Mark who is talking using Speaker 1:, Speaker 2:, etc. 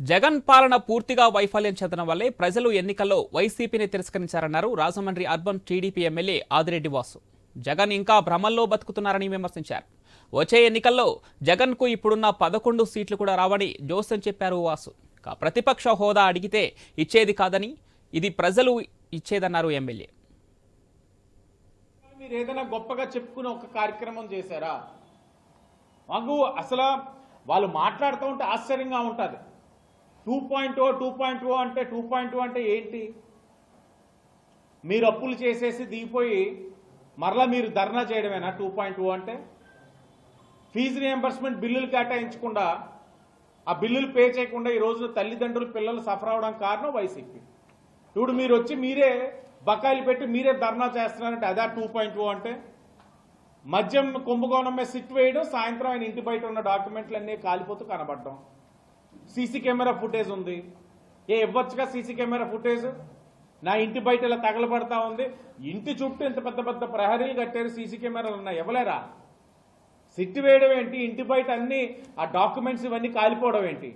Speaker 1: జగన్ పాలన పూర్తిగా వైఫల్యం చెందడం వల్లే ప్రజలు ఎన్నికల్లో వైసీపీని తిరస్కరించారన్నారు Rajahmundry urban TDP MLA Adireddy Vasu. Jagan ఇంకా భ్రమల్లో బతుకుతున్నారని విమర్శించారు. వచ్చే ఎన్నికల్లో జగన్కు ఇప్పుడున్న పదకొండు సీట్లు కూడా రావని జోసెన్ చెప్పారు వాసు. ప్రతిపక్ష హోదా అడిగితే ఇచ్చేది కాదని ఇది ప్రజలు ఇచ్చేదన్నారు ఎమ్మెల్యే.
Speaker 2: మీరు ఏదైనా గొప్పగా చెప్పుకునే ఒక కార్యక్రమం చేశారా? మాకు అసలు వాళ్ళు మాట్లాడుతూ ఉంటే ఆశ్చర్యంగా ఉంటుంది. Two point O two point O అంటే టూ పాయింట్ ఓ అంటే ఏంటి? మీరు అప్పులు చేసేసి దిగిపోయి మరలా మీరు ధర్నా చేయడమేనా టూ పాయింట్ ఓ అంటే? ఫీజు రియంబర్స్మెంట్ బిల్లులు కేటాయించకుండా ఆ బిల్లులు పే చేయకుండా ఈ రోజు తల్లిదండ్రులు పిల్లలు సఫర్ అవడానికి కారణం వైసీపీ. ఇప్పుడు మీరు వచ్చి మీరే బకాయిలు పెట్టి మీరే ధర్నా చేస్తున్నారంటే అదా టూ పాయింట్ ఓ అంటే? మద్యం కుంభకోణం మీద సిట్ వేయడం సాయంత్రం ఆయన ఇంటి బయట ఉన్న డాక్యుమెంట్లు అన్నీ కాలిపోతూ కనబడడం. సీసీ కెమెరా ఫుటేజ్ ఉంది. ఏ ఇవ్వచ్చుగా సీసీ కెమెరా ఫుటేజ్? నా ఇంటి బయట ఇలా తగలబడతా ఉంది. ఇంటి చుట్టూ ఇంత పెద్ద పెద్ద ప్రహరీలు కట్టారు సీసీ కెమెరాలు ఉన్నాయి. ఇవ్వలేరా? సిట్టి వేయడం ఏంటి? ఇంటి బయట అన్ని ఆ డాక్యుమెంట్స్ ఇవన్నీ కాలిపోవడం ఏంటి?